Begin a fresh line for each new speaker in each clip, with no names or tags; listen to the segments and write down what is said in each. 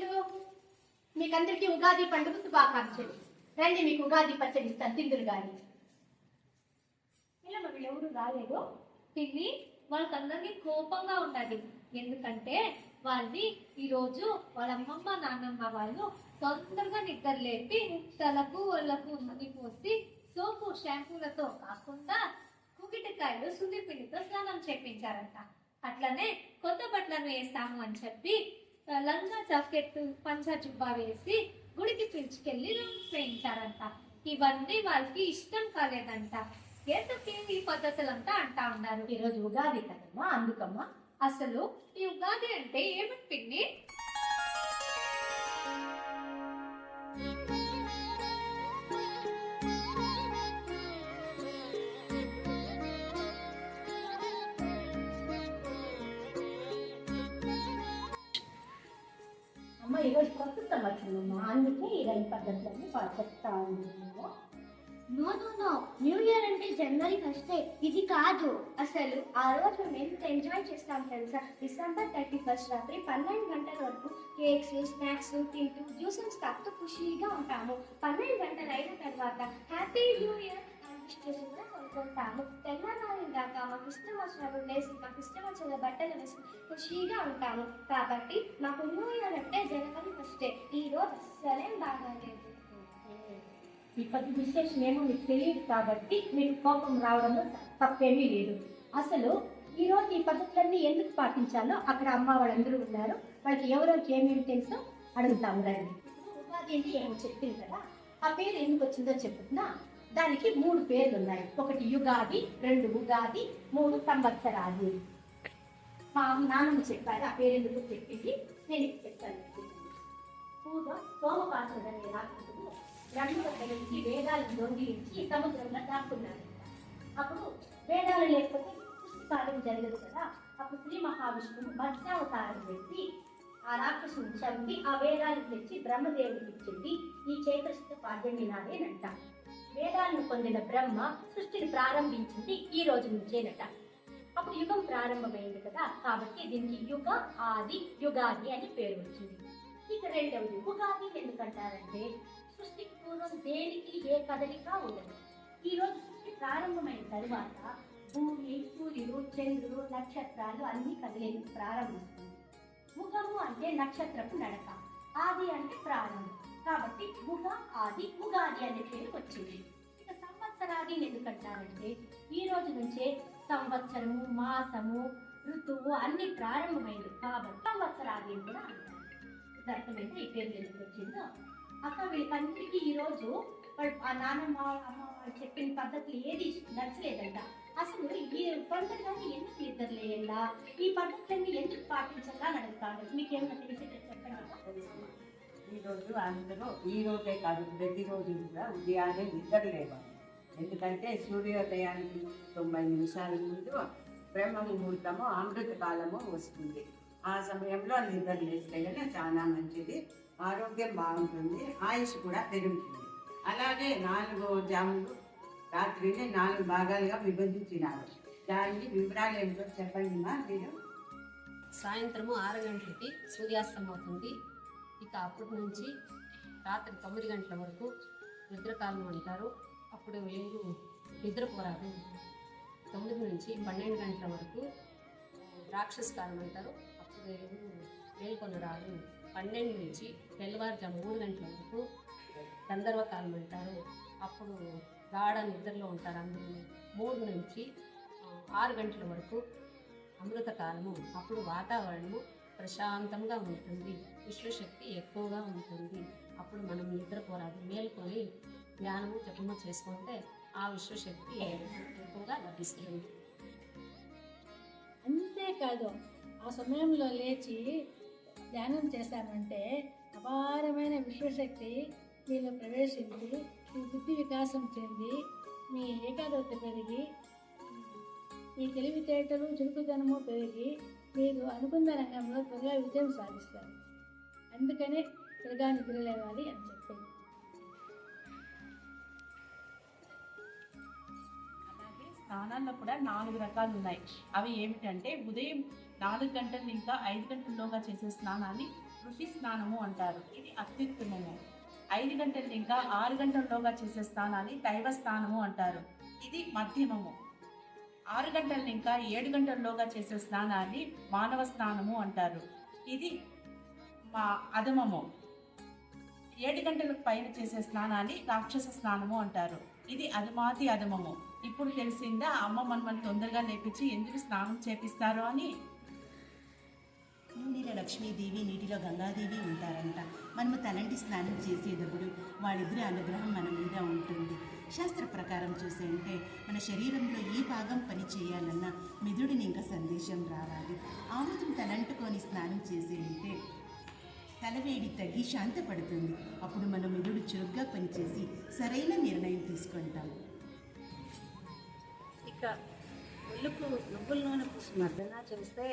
మీకు మీకందరికీ ఉగాది పండుగ శుభాకాంక్షలు. రండి మీకు ఉగాది పచ్చడి ఇస్తాను తిందురు గాని.
ఇలా వీళ్ళు ఎవరు రాలేదు. పిన్ని వాళ్ళకందరికీ కోపంగా ఉండాలి ఎందుకంటే వాళ్ళని ఈరోజు వాళ్ళ అమ్మమ్మ నాన్నమ్మ వాళ్ళు తొందరగా నిద్ర లేపి తలకు వాళ్ళకు నూనె పోసి సోపు షాంపూలతో కాకుండా కుకిటికాయలు సున్ని స్నానం చేపించారంట. అట్లనే కొత్త బట్టలను వేస్తాము అని చెప్పి లంగా జాకెట్ పంచా జుబ్బా వేసి గుడికి పిలుచుకెళ్ళి వేయించారంట ఇవన్నీ వాళ్ళకి ఇష్టం కాలేదంట. ఎందుకు ఈ పద్ధతులంతా అంటా ఉన్నారు?
ఈ రోజు ఉగాది కదమ్మా అందుకమ్మా.
అసలు ఈ ఉగాది అంటే ఏమిటి పిన్ని?
సంవత్సరమమ్మా అందుకే ఈ ఈ పద్ధతులన్నీ బాగా చెప్తా ఉన్నాము.
No no no. New year అంటే జనవరి ఫస్టే ఇది కాదు. అసలు ఆ రోజు మేము ఎంత ఎంజాయ్ చేస్తాం తెలుసా? డిసెంబర్ థర్టీ ఫస్ట్ రాత్రి పన్నెండు గంటల వరకు కేక్స్ స్నాక్స్ తింటూ జ్యూసెస్ తాగుతూ ఖుషీగా ఉంటాము. పన్నెండు గంటలు అయిన తర్వాత హ్యాపీ న్యూ ఇయర్ విషెస్ కూడా కొనుక్కుంటాము దాకా మాకు ఇష్టం వచ్చినప్పుడు లేసి మాకు ఇష్టం వచ్చిన బట్టలు వేసి ఖుషీగా ఉంటాము. కాబట్టి మాకు న్యూ ఇయర్ అంటే జనవరి ఫస్టే. ఈ రోజు అస్సలేం బాగాలేదు.
ఈ పది విశేషం ఏమో మీకు తెలియదు కాబట్టి మీకు కోపం రావడంలో తప్పేమీ లేదు. అసలు ఈ రోజు ఈ పద్ధతులన్నీ ఎందుకు పాటించాలో అక్కడ అమ్మ వాళ్ళందరూ ఉన్నారు. వాళ్ళకి ఎవరెవరికి ఏమేమి తెలుసో అడుగుతాము రండి. అంటే ఏమో చెప్పింది కదా? ఆ పేరు ఎందుకు వచ్చిందో చెప్తున్నా దానికి మూడు పేర్లు ఉన్నాయి ఒకటి యుగాది రెండు ఉగాది మూడు సంవత్సరాది. మా నాన్నమ్మ చెప్పారు ఆ పేరు ఎందుకు చెప్పింది? నేను చెప్తాను పూర్వం సోమపాసుడు అనే రాక్షసుడు బ్రహ్మ కలిసి వేదాలను దొంగిలించి సముద్రంలో దాక్కున్నారు. అప్పుడు వేదాలు లేకపోతే పుస్తకాలం జరగదు కదా. అప్పుడు శ్రీ మహావిష్ణువు మత్స్యావతారం పెట్టి ఆ రాక్షసుని చంపి ఆ వేదాలు తెచ్చి బ్రహ్మదేవుడికి ఇచ్చింది. ఈ చైతస్థ పాడ్యమి నాదేనంట వేదాలను పొందిన బ్రహ్మ సృష్టిని ప్రారంభించింది ఈ రోజు నుంచేనట. అప్పుడు యుగం ప్రారంభమైంది కదా కాబట్టి దీనికి యుగ ఆది యుగాది అని పేరు వచ్చింది. ఇక రెండవది ఉగాది ఎందుకంటారంటే సృష్టికి పూర్వం దేనికి ఏ కదలిక ఉండదు. ఈ రోజు సృష్టి ప్రారంభమైన తరువాత భూమి సూర్యుడు చంద్రుడు నక్షత్రాలు అన్ని కదిలేందుకు ప్రారంభిస్తుంది. ముఖము అంటే నక్షత్రపు నడక ఆది అంటే ప్రారంభం. కాబట్టి ఉగ ఆది ఉగాది అనే పేరు వచ్చింది ఇక సంవత్సరాది ఎందుకంటారంటే ఈ రోజు నుంచే సంవత్సరము మాసము ఋతువు అన్ని ప్రారంభమైంది కాబట్టి సంవత్సరాది అని కూడా అంటారు. ఇది అర్థమైతే ఈ పేరు ఎందుకు వచ్చిందో? అక్క వీళ్ళకందరికీ ఈ రోజు వాళ్ళ ఆ నాన్నమ్మ అమ్మ వాళ్ళు చెప్పిన పద్ధతులు ఏది నచ్చలేదంట. అసలు ఈ తొందరగానే ఎందుకు నిద్ర ఈ పద్ధతులన్నీ ఎందుకు పాటించాలా అని అడుగుతాడు మీకేమైనా చెప్పండి
ఈరోజు అందరూ ఈ రోజే కాదు ప్రతిరోజు కూడా ఉదయాన్నే నిద్ర లేవాలి ఎందుకంటే సూర్యోదయానికి తొంభై నిమిషాల ముందు బ్రహ్మ ముహూర్తము అమృత కాలము వస్తుంది. ఆ సమయంలో నిద్ర లేస్తే కనుక చాలా మంచిది. ఆరోగ్యం బాగుంటుంది ఆయుష్ కూడా పెరుగుతుంది. అలాగే నాలుగు జాములు రాత్రిని నాలుగు భాగాలుగా విభజించినారు. దానికి వివరాలు ఏమిటో చెప్పండి మా మీరు?
సాయంత్రము ఆరు గంటలకి సూర్యాస్తమం అవుతుంది. ఇక అప్పటి నుంచి రాత్రి తొమ్మిది గంటల వరకు నిద్రకాలం అంటారు. అప్పుడు ఎవరు నిద్రపోరాదు. తొమ్మిది నుంచి పన్నెండు గంటల వరకు రాక్షస కాలం అంటారు. అప్పుడు ఎవరు మేల్కొని రాదు పన్నెండు నుంచి తెల్లవారుజాము మూడు గంటల వరకు గంధర్వకాలం అంటారు. అప్పుడు గాఢ నిద్రలో ఉంటారు అందరూ. మూడు నుంచి ఆరు గంటల వరకు అమృత కాలము అప్పుడు వాతావరణము ప్రశాంతంగా ఉంటుంది. విశ్వశక్తి ఎక్కువగా ఉంటుంది. అప్పుడు మనం నిద్రపోరాదు. మేల్కొని ధ్యానము జపము చేసుకుంటే ఆ విశ్వశక్తి ఎక్కువగా లభిస్తుంది.
అంతేకాదు ఆ సమయంలో లేచి ధ్యానం చేశామంటే అపారమైన విశ్వశక్తి మీలో ప్రవేశించి మీ బుద్ధి వికాసం చెంది మీ ఏకాగ్రత పెరిగి మీ తెలివితేటలు చురుకుదనము పెరిగి మీరు అనుకున్న రంగంలో త్వరగా విజయం సాధిస్తారు. అందుకనే త్వరగా నిద్రలేవాలి అని చెప్పేది
అలాగే స్నానాల్లో కూడా నాలుగు రకాలు ఉన్నాయి. అవి ఏమిటంటే ఉదయం నాలుగు గంటలు ఇంకా ఐదు గంటల్లోగా చేసే స్నానాన్ని ఋషి స్నానము అంటారు. ఇది అత్యుత్తమము. ఐదు గంటలు ఇంకా ఆరు గంటల్లోగా చేసే స్నానాన్ని దైవ స్నానము అంటారు. ఇది మధ్యమము. ఆరు గంటల ఇంకా ఏడు గంటల్లోగా చేసే స్నానాన్ని మానవ స్నానము అంటారు. ఇది మా అధమము. ఏడు గంటలకు పైన చేసే స్నానాన్ని రాక్షస స్నానము అంటారు. ఇది అధమాతి అధమము. ఇప్పుడు తెలిసిందా అమ్మ మనమని తొందరగా లేపించి ఎందుకు స్నానం చేపిస్తారు అని?
నూనెలో లక్ష్మీదేవి నీటిలో గంగాదేవి ఉంటారంట. మనము తలంటి స్నానం చేసేటప్పుడు వాళ్ళిద్దరి అనుగ్రహం మన మీద ఉంటుంది. శాస్త్ర ప్రకారం చూసేంటే మన శరీరంలో ఏ భాగం పని చేయాలన్నా మెదుడిని ఇంకా సందేశం రావాలి. ఆమృతం తలంటుకొని స్నానం చేసే ఉంటే తలవేడి తగ్గి శాంతపడుతుంది. అప్పుడు మన మెదుడు చురుగ్గా పనిచేసి సరైన నిర్ణయం తీసుకుంటాం.
ఇక ఒళ్ళుకు నువ్వుల నూనె పూసి చేస్తే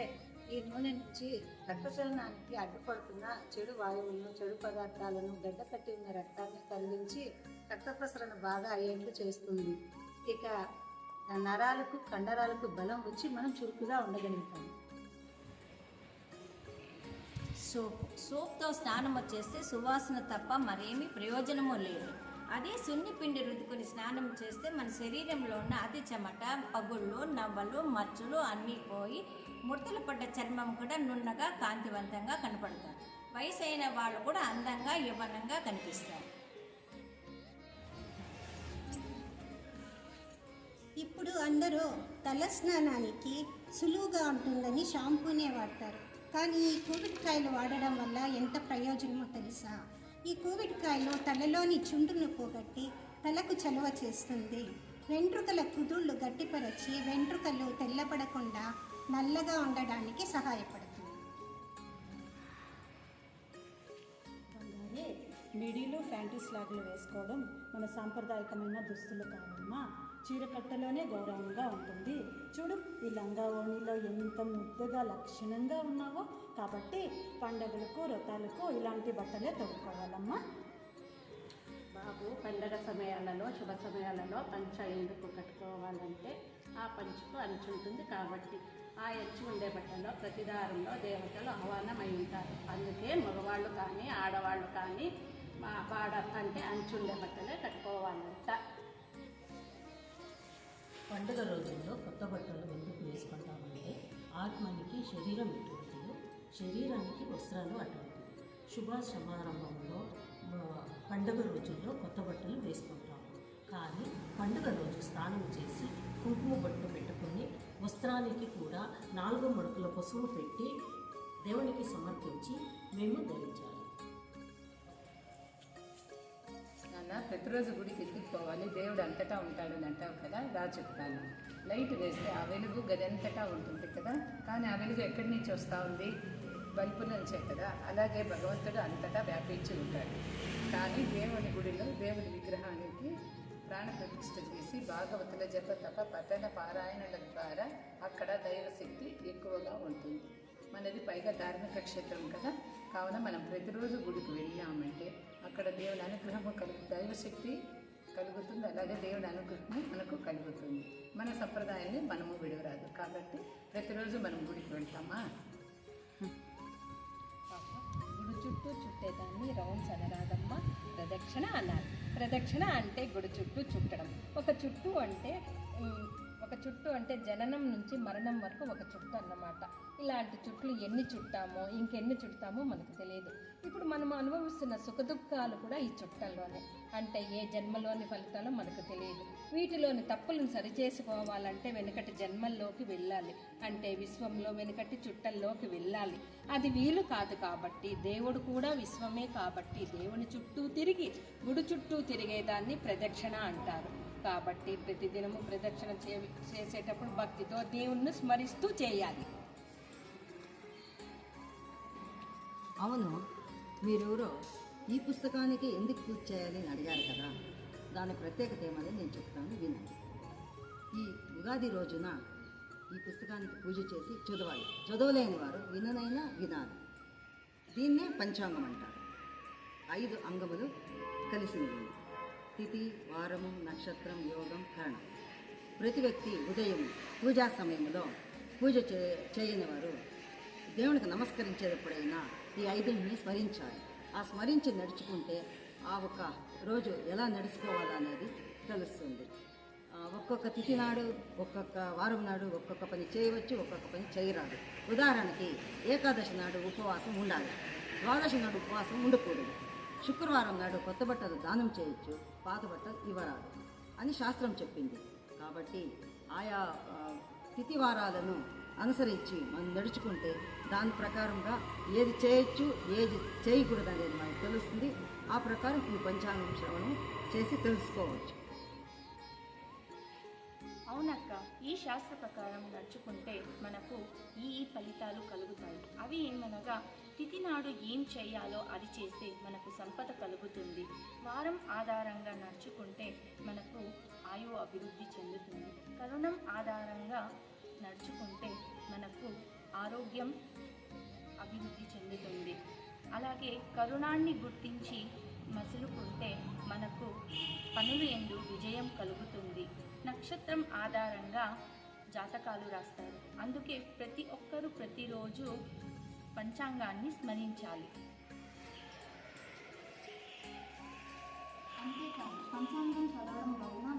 ఈ నూనె నుంచి రక్తచలనానికి అడ్డుపడుతున్న చెడు వాయువులను చెడు పదార్థాలను గడ్డకట్టి ఉన్న రక్తాన్ని కదిలించి రక్త ప్రసరణ బాగా అయ్యేట్లు చేస్తుంది. ఇక నరాలకు కండరాలకు బలం వచ్చి మనం చురుకుగా ఉండగలుగుతాం.
సోప్. సోప్తో స్నానం వచ్చేస్తే సువాసన తప్ప మరేమీ ప్రయోజనము లేదు. అదే సున్ని పిండి రుద్దుకొని స్నానం చేస్తే మన శరీరంలో ఉన్న అతి చెమట పగుళ్ళు నవ్వలు మచ్చలు అన్నీ పోయి ముడతలు పడ్డ చర్మం కూడా నున్నగా కాంతివంతంగా కనపడతారు వయసు అయిన వాళ్ళు కూడా అందంగా యవ్వనంగా కనిపిస్తారు.
ఇప్పుడు అందరూ తల స్నానానికి సులువుగా ఉంటుందని షాంపూనే వాడతారు. కానీ ఈ కూవిడికాయలు వాడడం వల్ల ఎంత ప్రయోజనమో తెలుసా? ఈ కూవిడికాయలు తలలోని చుండును పోగొట్టి తలకు చలువ చేస్తుంది. వెంట్రుకల కుదుళ్ళు గట్టిపరచి వెంట్రుకలు తెల్లపడకుండా నల్లగా ఉండడానికి సహాయపడుతుంది.
అలాగే మిడీలు ఫ్యాంటీస్ వేసుకోవడం మన సాంప్రదాయకమైన దుస్తులు కావమ్మా చీరకట్టలోనే గౌరవంగా ఉంటుంది. చూడు ఈ లంగా ఓణిలో ఎంత ముద్దగా లక్షణంగా ఉన్నావో. కాబట్టి పండగలకు వ్రతాలకు ఇలాంటి బట్టలే తొడుక్కోవాలమ్మా
బాబు పండగ సమయాలలో శుభ సమయాలలో పంచ ఎందుకు కట్టుకోవాలంటే ఆ పంచుకు అంచు ఉంటుంది కాబట్టి ఆ ఎచ్చి ఉండే బట్టలో ప్రతిదారంలో దేవతలు ఆహ్వానమై ఉంటారు. అందుకే మగవాళ్ళు కానీ ఆడవాళ్ళు కానీ మా వాడ అంటే అంచు ఉండే బట్టలే కట్టుకోవాలంట.
పండుగ రోజుల్లో కొత్త బట్టలు ఎందుకు వేసుకుంటామంటే ఆత్మనికి శరీరం ఎటువంటిదో శరీరానికి వస్త్రాలు అటువంటివి. శుభ సమారంభంలో పండుగ రోజుల్లో కొత్త బట్టలు వేసుకుంటాము. కానీ పండుగ రోజు స్నానం చేసి కుంకుమ బొట్టు పెట్టుకొని వస్త్రానికి కూడా నాలుగు మడుకుల పసుపు పెట్టి దేవునికి సమర్పించి మేము ధరించాలి.
ప్రతిరోజు గుడికి ఎత్తుకుపోవాలి. దేవుడు అంతటా ఉంటాడు అని అంటావు కదా? ఇలా చెప్తాను. లైట్ వేస్తే ఆ వెలుగు గదంతటా ఉంటుంది కదా? కానీ ఆ వెలుగు ఎక్కడి నుంచి వస్తూ ఉంది? బల్బు నుంచే కదా? అలాగే భగవంతుడు అంతటా వ్యాపించి ఉంటాడు. కానీ దేవుని గుడిలో దేవుని విగ్రహానికి ప్రాణ ప్రతిష్ఠ చేసి భాగవతుల జప తప పఠన పారాయణల ద్వారా అక్కడ దైవశక్తి ఎక్కువగా ఉంటుంది. మనది పైగా ధార్మిక క్షేత్రం కదా? కావున మనం ప్రతిరోజు గుడికి వెళ్ళామంటే అక్కడ దేవుని అనుగ్రహము కలుగు దైవశక్తి కలుగుతుంది అలాగే దేవుని అనుగ్రహం మనకు కలుగుతుంది. మన సంప్రదాయాన్ని మనము విడవరాదు. కాబట్టి ప్రతిరోజు మనం గుడికి వెళ్తామా?
గుడి చుట్టూ చుట్టేదాన్ని రౌండ్స్ అనరాదమ్మా. ప్రదక్షిణ అన్నారు ప్రదక్షిణ అంటే గుడి చుట్టూ చుట్టడం. ఒక చుట్టూ అంటే ఒక చుట్టూ అంటే జననం నుంచి మరణం వరకు ఒక చుట్టు అన్నమాట. ఇలాంటి చుట్లు ఎన్ని చుట్టామో ఇంకెన్ని చుట్టామో మనకు తెలియదు. ఇప్పుడు మనం అనుభవిస్తున్న సుఖదుఖాలు కూడా ఈ చుట్టల్లోనే. అంటే ఏ జన్మలోని ఫలితాలో మనకు తెలియదు. వీటిలోని తప్పులను సరిచేసుకోవాలంటే వెనుకటి జన్మల్లోకి వెళ్ళాలి. అంటే విశ్వంలో వెనుకటి చుట్టల్లోకి వెళ్ళాలి. అది వీలు కాదు కాబట్టి దేవుడు కూడా విశ్వమే కాబట్టి దేవుని చుట్టూ తిరిగి గుడి చుట్టూ తిరిగేదాన్ని ప్రదక్షిణ అంటారు. కాబట్టి ప్రతిదినము ప్రదక్షిణ చే చేసేటప్పుడు భక్తితో దేవుణ్ణి స్మరిస్తూ చేయాలి.
అవును. మీరెవరో ఈ పుస్తకానికి ఎందుకు పూజ చేయాలి అని అడిగారు కదా. దాని ప్రత్యేకత ఏమని నేను చెప్తాను వినండి. ఈ ఉగాది రోజున ఈ పుస్తకానికి పూజ చేసి చదవాలి. చదవలేని వారు విననైనా వినాలి. దీన్నే పంచాంగం అంటారు. ఐదు అంగములు కలిసి తిథి వారము నక్షత్రం యోగం కరణం. ప్రతి వ్యక్తి ఉదయం పూజా సమయంలో పూజ చే చేయని వారు దేవునికి నమస్కరించేటప్పుడైనా ఈ ఐదుని స్మరించాలి. ఆ స్మరించి నడుచుకుంటే ఆ ఒక్క రోజు ఎలా నడుచుకోవాలనేది తెలుస్తుంది. ఒక్కొక్క తిథి నాడు ఒక్కొక్క వారం నాడు ఒక్కొక్క పని చేయవచ్చు ఒక్కొక్క పని చేయరాదు. ఉదాహరణకి ఏకాదశి నాడు ఉపవాసం ఉండాలి. ద్వాదశి నాడు ఉపవాసం ఉండకూడదు. శుక్రవారం నాడు కొత్త బట్టలు దానం చేయొచ్చు. పాత బట్టలు ఇవ్వరాదు అని శాస్త్రం చెప్పింది. కాబట్టి ఆయా ఆ, తిథి వారాలను అనుసరించి మనం నడుచుకుంటే దాని ప్రకారంగా ఏది చేయొచ్చు ఏది చేయకూడదు అనేది మనకు తెలుస్తుంది. ఆ ప్రకారం ఈ పంచాంగం శ్రవణం చేసి తెలుసుకోవచ్చు.
అవునక్క ఈ శాస్త్ర ప్రకారం నడుచుకుంటే మనకు ఈ ఈ ఫలితాలు కలుగుతాయి. అవి ఏమనగా తిథి నాడు ఏం చేయాలో అది చేస్తే మనకు సంపద కలుగుతుంది. వారం ఆధారంగా నడుచుకుంటే మనకు ఆయు అభివృద్ధి చెందుతుంది. కరుణం ఆధారంగా నడుచుకుంటే మనకు ఆరోగ్యం అభివృద్ధి చెందుతుంది. అలాగే కరుణాన్ని గుర్తించి మసులుకుంటే మనకు పనులు ఎందు విజయం కలుగుతుంది. నక్షత్రం ఆధారంగా జాతకాలు రాస్తారు. అందుకే ప్రతి ఒక్కరూ ప్రతిరోజు పంచాంగాన్ని స్మరించాలి.
అంతేకాదు పంచాంగం చదవడం వలన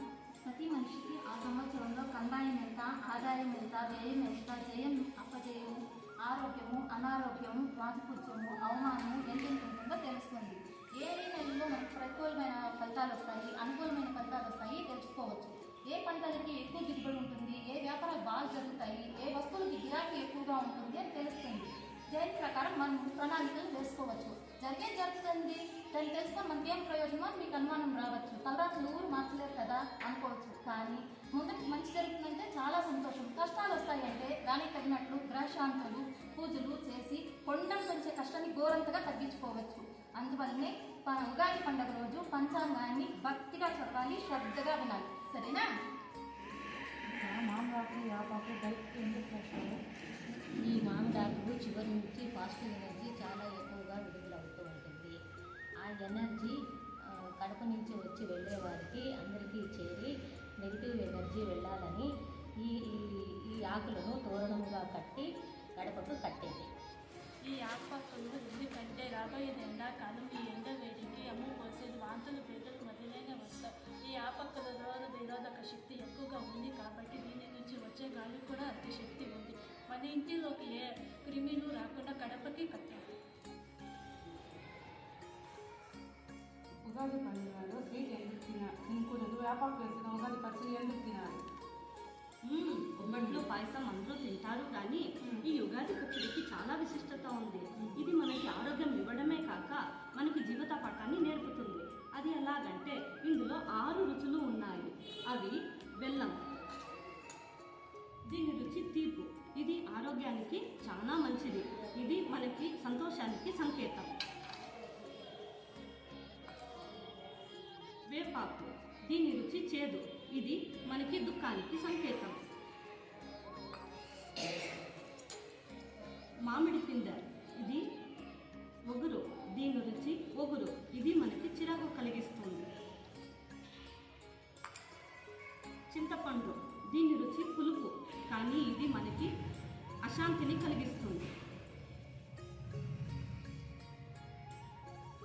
ప్రతి మనిషికి ఆ సంవత్సరంలో కందాయం ఎంత ఆదాయం ఎంత వ్యయం ఎంత జయం అపజయము ఆరోగ్యము అనారోగ్యము రాజపుత్యము అవమానము ఎంతెంత ఉంటుందో తెలుస్తుంది. ఏ ఏ నెలలో మనకు ప్రతికూలమైన ఫలితాలు వస్తాయి అనుకూలమైన ఫలితాలు వస్తాయి తెలుసుకోవచ్చు. ఏ పంటలకి ఎక్కువ దిగుబడి ఉంటుంది ఏ వ్యాపారాలు బాగా జరుగుతాయి ఏ వస్తువులకి గిరాకీ ఎక్కువగా ఉంటుంది అని తెలుస్తుంది. దేని ప్రకారం మనం ప్రణాళికలు వేసుకోవచ్చు. జరిగేది జరుగుతుంది. దాన్ని తెలుసుకొని మనకి ఏం ప్రయోజనమో అని మీకు అనుమానం రావచ్చు. తర్వాత ఊరు మార్చలేరు కదా అనుకోవచ్చు. కానీ ముందుకు మంచి జరుగుతుందంటే చాలా సంతోషం. కష్టాలు వస్తాయంటే దానికి తగినట్లు గ్రహశాంతులు పూజలు చేసి కొండలు పెంచే కష్టాన్ని ఘోరంతగా తగ్గించుకోవచ్చు. అందువల్లనే ఉగాది పండుగ రోజు పంచాంగాన్ని భక్తిగా చదవాలి శ్రద్ధగా వినాలి. సరేనా?
ఈ మామిడాకులు చివరి నుంచి పాజిటివ్ ఎనర్జీ చాలా ఎక్కువగా విడుదలవుతూ ఉంటుంది. ఆ ఎనర్జీ కడప నుంచి వచ్చి వెళ్ళే వారికి అందరికీ చేరి నెగిటివ్ ఎనర్జీ వెళ్ళాలని ఈ ఈ- ఆకులను తోరణంగా కట్టి గడపకు కట్టేది.
ఈ ఆకుపక్కలు ఎందుకంటే రాబోయేది ఎండాకాలం ఈ ఎండ వేడికి అమ్ము పోసేది వాంతులు పేదలు మొదలైన వస్తాయి. ఈ ఆపక్కల రోగ నిరోధక శక్తి ఎక్కువగా ఉంది కాబట్టి దీని నుంచి వచ్చే గాలి కూడా అతి శక్తి ఉంది. మన ఇంటిలోకి ఏ క్రిమిలు రాకుండా గడపకి కట్టాలి
ఉగాది పండుగలో స్వీట్ ఎందుకు తినాలి వేపాకు వేసిన ఉగాది పచ్చడి ఎందుకు తినాలి?
గుమ్మట్లు పాయసం అందరూ తింటారు కానీ ఈ యుగాది పచ్చడికి చాలా విశిష్టత ఉంది. ఇది మనకి ఆరోగ్యం ఇవ్వడమే కాక మనకి జీవిత పాఠాన్ని నేర్పుతుంది. అది ఎలాగంటే ఇందులో ఆరు రుచులు ఉన్నాయి. అవి బెల్లం దీని రుచి తీపి ఇది ఆరోగ్యానికి చాలా మంచిది. ఇది మనకి సంతోషానికి సంకేతం. వేపాకు. దీని రుచి చేదు. ఇది మనకి దుఃఖానికి సంకేతం. మామిడి పిందె. ఇది ఒగురు. దీని రుచి ఒగురు. ఇది మనకి చిరాకు కలిగిస్తుంది. చింతపండు. దీని రుచి పులుపు కానీ ఇది మనకి అశాంతిని కలిగిస్తుంది.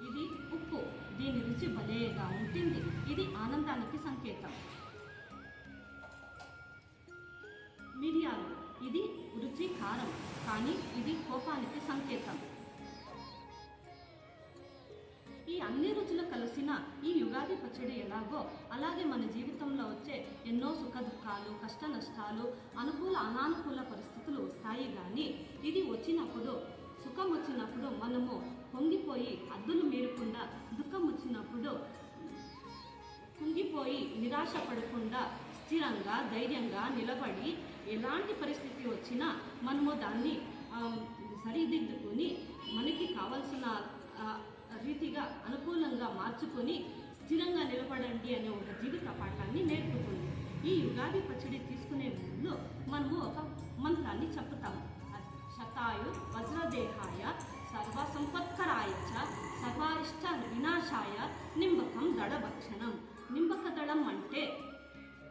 ఇది ఉప్పు దీని రుచి భలేగా ఉంటుంది. ఇది ఆనందానికి సంకేతం. మిరియాలు ఇది రుచి కారం కానీ ఇది కోపానికి సంకేతం. రుచులు కలిసిన ఈ యుగాది పచ్చడి ఎలాగో అలాగే మన జీవితంలో వచ్చే ఎన్నో సుఖ దుఃఖాలు కష్ట నష్టాలు అనుకూల అనానుకూల పరిస్థితులు వస్తాయి కానీ ఇది వచ్చినప్పుడు సుఖం వచ్చినప్పుడు మనము పొంగిపోయి అద్దులు మీరకుండా దుఃఖం వచ్చినప్పుడు కుంగిపోయి నిరాశ పడకుండా స్థిరంగా ధైర్యంగా నిలబడి ఎలాంటి పరిస్థితి వచ్చినా మనము దాన్ని సరిదిద్దుకొని మనకి కావలసిన రీతిగా అనుకూలంగా మార్చుకొని స్థిరంగా నిలబడండి అనే ఒక జీవిత పాఠాన్ని నేర్పుతుంది. ఈ యుగాది పచ్చడి తీసుకునే ముందు మనము ఒక మంత్రాన్ని చెప్పుతాము. శతాయు వజ్రదేహాయ సర్వ సంపత్కరాయ వినాశాయ నింబకం దళభక్షణం. నింబక దళం అంటే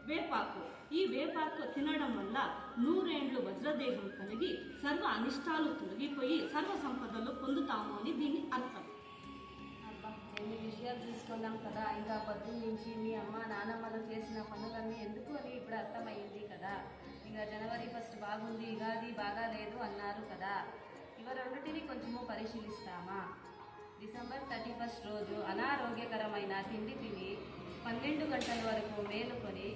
వేపాకు. ఈ వేపాకు తినడం వల్ల నూరేండ్లు వజ్రదేహం కలిగి సర్వ అనిష్టాలు తొలగిపోయి సర్వ సంపదలు పొందుతాము అని
ఎన్ని తీసుకున్నాం కదా ఇంకా పొద్దు నుంచి మీ అమ్మ నానమ్మలు చేసిన పనులన్నీ ఎందుకు అని ఇప్పుడు అర్థమైంది కదా. ఇంకా జనవరి ఫస్ట్ బాగుంది ఉగాది బాగా లేదు అన్నారు కదా. ఇవ రెండింటిని కొంచెము పరిశీలిస్తామా? డిసెంబర్ థర్టీ ఫస్ట్ రోజు అనారోగ్యకరమైన తిండి తిని పన్నెండు గంటల వరకు మేలుకొని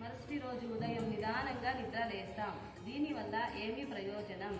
మరుసటి రోజు ఉదయం నిదానంగా నిద్ర లేస్తాం దీనివల్ల ఏమి ప్రయోజనం?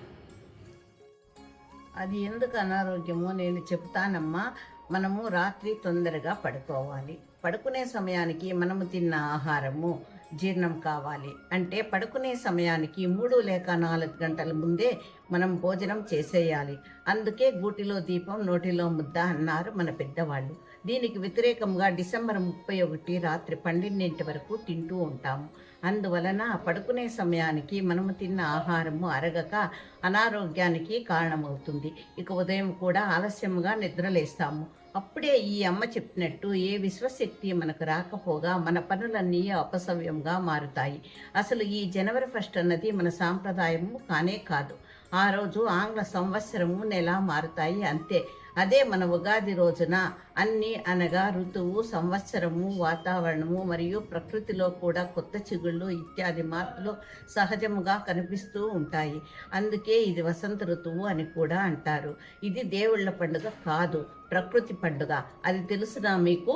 అది ఎందుకు అనారోగ్యమో నేను చెప్తానమ్మా. మనము రాత్రి తొందరగా పడుకోవాలి. పడుకునే సమయానికి మనము తిన్న ఆహారము జీర్ణం కావాలి. అంటే పడుకునే సమయానికి మూడు లేక నాలుగు గంటల ముందే మనం భోజనం చేసేయాలి. అందుకే గూటిలో దీపం నోటిలో ముద్ద అన్నారు మన పెద్దవాళ్ళు. దీనికి వ్యతిరేకంగా డిసెంబర్ ముప్పై ఒకటి రాత్రి పన్నెండింటి వరకు తింటూ ఉంటాము. అందువలన పడుకునే సమయానికి మనము తిన్న ఆహారము అరగక అనారోగ్యానికి కారణమవుతుంది. ఇక ఉదయం కూడా ఆలస్యంగా నిద్రలేస్తాము. అప్పుడే ఈ అమ్మ చెప్పినట్టు ఏ విశ్వశక్తి మనకు రాకపోగా మన పనులన్నీ అపసవ్యంగా మారుతాయి. అసలు ఈ జనవరి ఫస్ట్ అన్నది మన సాంప్రదాయము కానే కాదు. ఆ రోజు ఆంగ్ల సంవత్సరము నెల మారుతాయి అంతే. అదే మన ఉగాది రోజున అన్ని అనగా ఋతువు సంవత్సరము వాతావరణము మరియు ప్రకృతిలో కూడా కొత్త చిగుళ్ళు ఇత్యాది మార్పులు సహజముగా కనిపిస్తూ ఉంటాయి అందుకే ఇది వసంత ఋతువు అని కూడా అంటారు ఇది దేవుళ్ళ పండుగ కాదు ప్రకృతి పండుగ అది తెలుసునా మీకు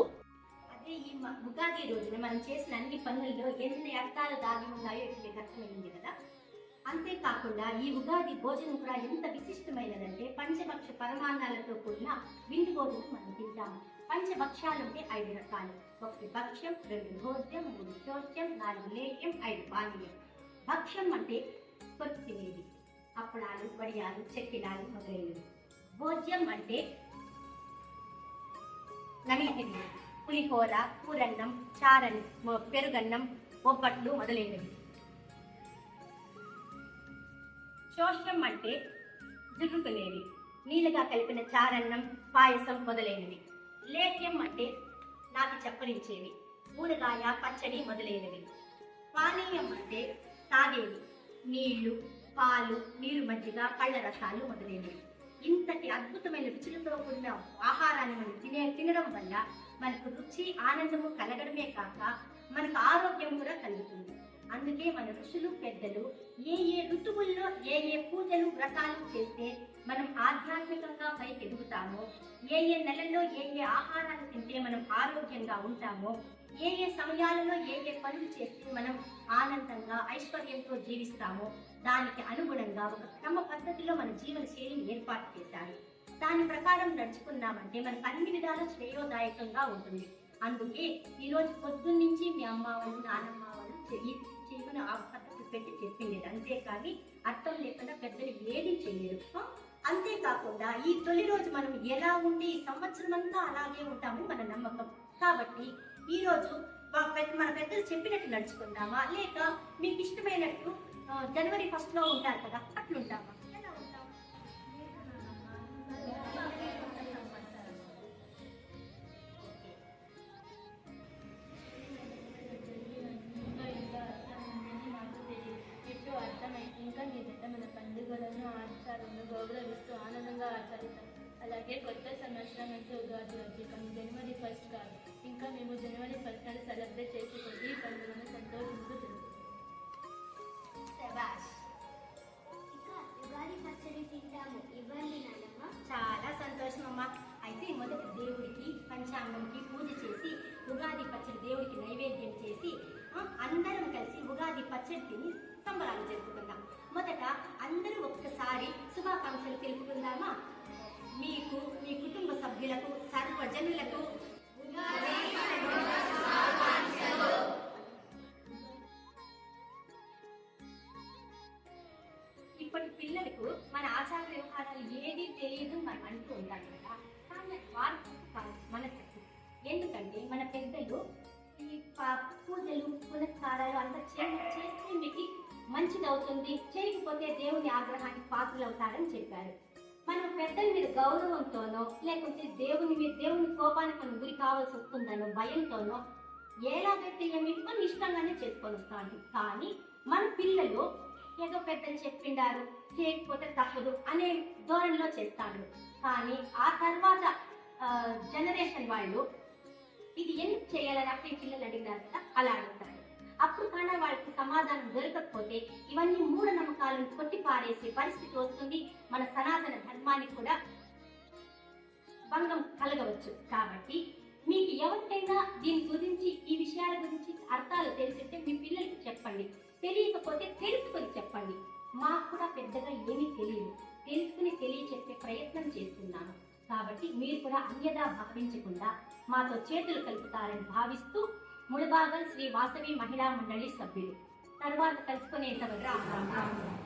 ఉగాది రోజున మనం చేసిన అన్ని పనుల్లో ఎన్ని అర్థాలు దాగి ఉన్నాయో అర్థమైంది కదా అంతేకాకుండా ఈ ఉగాది భోజనం కూడా ఎంత విశిష్టమైనదంటే పంచభక్ష పరమాన్నాలతో కూడిన విందు భోజనం మనం తింటాము. పంచభక్షాలు అంటే ఐదు రకాలు. ఒకటి భక్ష్యం రెండు భోజ్యం మూడు శోచ్యం నాలుగు లేఖ్యం ఐదు పానీయం. భక్ష్యం అంటే కొరకు తినేది అప్పడాలు వడియాలు చెక్కిడాలు మొదలైనవి. భోజ్యం అంటే నడిగిరి పులిహోర కూరన్నం చారన్ పెరుగన్నం బొబ్బట్లు మొదలైనవి. శోషణం అంటే జుర్రుకునేవి నీళ్ళగా కలిపిన చారన్నం పాయసం మొదలైనవి. లేహ్యం అంటే నాకు చెప్పరించేవి ఊరగాయ పచ్చడి మొదలైనవి. పానీయం అంటే తాగేవి. నీళ్ళు పాలు నీరు మజ్జిగ పళ్ళ రసాలు మొదలైనవి. ఇంతటి అద్భుతమైన రుచులతో కూడిన ఆహారాన్ని మనం తినే తినడం వల్ల మనకు రుచి ఆనందము కలగడమే కాక మనకు ఆరోగ్యం కూడా కలుగుతుంది. అందుకే మన ఋషులు పెద్దలు ఏ ఏ ఋతువుల్లో ఏ ఏ పూజలు వ్రతాలు చేస్తే మనం ఆధ్యాత్మికంగా పైకి ఎదుగుతామో ఏ ఏ నెలల్లో ఏ ఏ ఆహారాలు తింటే మనం ఆరోగ్యంగా ఉంటామో ఏ ఏ సమయాలలో ఏ ఏ పనులు చేస్తే మనం ఆనందంగా ఐశ్వర్యంతో జీవిస్తామో దానికి అనుగుణంగా ఒక క్రమ పద్ధతిలో మన జీవన శైలిని ఏర్పాటు చేశారు. దాని ప్రకారం నడుచుకున్నామంటే మనకు అన్ని విధాలు శ్రేయోదాయకంగా ఉంటుంది. అందుకే ఈరోజు పొద్దున్నీ పొద్దున్నుంచి మీ అమ్మ వాళ్ళు నానమ్మ వాళ్ళు చేయమని ఆ పెట్టి చెప్పింది అంతేకాని అర్థం లేకుండా పెద్దలు ఏది చేయలేరు. అంతేకాకుండా ఈ తొలి రోజు మనం ఎలా ఉండి సంవత్సరం అంతా అలాగే ఉంటామని మన నమ్మకం. కాబట్టి ఈ రోజు మా పెద్ద- మన పెద్దలు చెప్పినట్టు నడుచుకుందామా? లేక మీకు ఇష్టమైనట్టు జనవరి ఫస్ట్లో ఉంటారు కదా అట్లుంటామా?
సంవత్సరం అంటే ఉగాది వచ్చి కానీ జనవరి ఫస్ట్ కాదు. ఇంకా మేము జనవరి ఫస్ట్ నాడు సెలబ్రేట్ చేసుకొని ఈ పండుగను సంతోషిస్తూ
శభాష్.
ఉగాది పచ్చడి తింటాము. ఇవ్వండి నాన్నమ్మ
చాలా సంతోషం అమ్మా. అయితే మొదట దేవుడికి పంచాంగంకి పూజ చేసి ఉగాది పచ్చడి దేవుడికి నైవేద్యం చేసి అందరం కలిసి ఉగాది పచ్చడి తిని సంబరాలు జరుపుకుందాం. మొదట అందరూ ఒక్కసారి శుభాకాంక్షలు తెలుపుకుందామా? మీకు మీ కుటుంబ సభ్యులకు సర్వజనులకు ఇప్పటి పిల్లలకు మన ఆచార వ్యవహారాలు ఏది తెలియదు మనం అంటూ ఉంటాం కదా. కానీ వారికి కాదు మన తప్పు ఎందుకంటే మన పెద్దలు ఈ పూజలు పునస్కారాలు అంతా చేస్తే మీకు మంచిది అవుతుంది చేయకపోతే దేవుని ఆగ్రహానికి పాత్రలు అవుతారని చెప్పారు. మనం పెద్దల మీద గౌరవంతోనో లేకుంటే దేవుని మీద దేవుని కోపానికి మనం గురి కావాల్సి వస్తుందనో భయంతోనో ఎలాగైతే ఏమి మనం ఇష్టంగానే చేసుకొని వస్తాను. కానీ మన పిల్లలు ఏదో పెద్దలు చెప్పిండారు చేయకపోతే తప్పదు అనే ధోరణిలో చేస్తాడు కానీ ఆ తర్వాత జనరేషన్ వాళ్ళు ఇది ఎందుకు చేయాలని అప్పుడు పిల్లలు అడిగినారు కదా అలా అడుగుతారు. అప్పుడు కానీ వాళ్ళకి సమాధానం దొరకకపోతే ఇవన్నీ మూఢనమ్మకాలను కొట్టి పారేసే పరిస్థితి వస్తుంది. మన సనాతన ధర్మానికి కూడా భంగం కలగవచ్చు. కాబట్టి మీకు ఎవరికైనా దీని గురించి ఈ విషయాల గురించి అర్థాలు తెలిసింటే మీ పిల్లలకి చెప్పండి. తెలియకపోతే తెలుసుకొని చెప్పండి. మాకు కూడా పెద్దగా ఏమీ తెలియదు. తెలుసుకుని తెలియచెప్పే ప్రయత్నం చేస్తున్నాను. కాబట్టి మీరు కూడా అన్యదా భావించకుండా మాతో చేతులు కలుపుతారని భావిస్తూ ముడిభాగం శ్రీ వాసవి మహిళా మండలి సభ్యులు. తర్వాత కలుసుకునేంత వరకు